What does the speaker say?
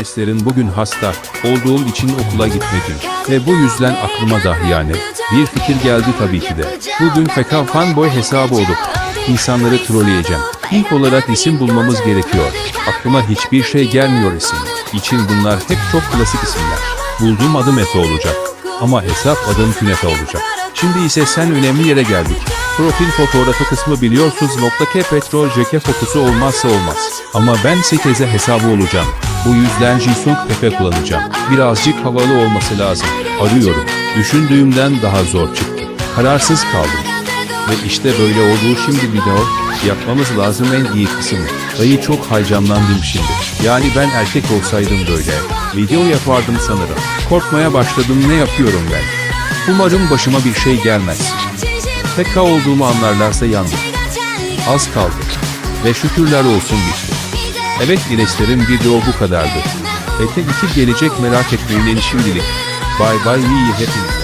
İneslerin bugün hasta olduğum için okula gitmedim. Ve bu yüzden aklıma dahiyane bir fikir geldi tabii ki de. Bugün FK Fanboy hesabı olup insanları trolleyeceğim. İlk olarak isim bulmamız gerekiyor. Aklıma hiçbir şey gelmiyor isim. İçin bunlar hep çok klasik isimler. Bulduğum adım Efe olacak. Ama hesap adım Künefe olacak. Şimdi ise sen önemli yere geldik. Profil fotoğrafı kısmı biliyorsunuz .k petrol ceke fotosu olmazsa olmaz. Ama ben 8'e hesabı olacağım. Bu yüzden Jisung Pepe kullanacağım. Birazcık havalı olması lazım. Arıyorum. Düşündüğümden daha zor çıktı. Kararsız kaldım. Ve işte böyle olduğu şimdi video yapmamız lazım en iyi kısım. Dayı çok heyecanlandım şimdi. Yani ben erkek olsaydım böyle. Video yapardım sanırım. Korkmaya başladım ne yapıyorum ben. Umarım başıma bir şey gelmez. PK olduğumu anlarlarsa yandım. Az kaldı. Ve şükürler olsun bitti. Evet İneslerin video bu kadardı. Ete 2 gelecek merak etmeyin şimdilik. Bay bay iyi hepinize.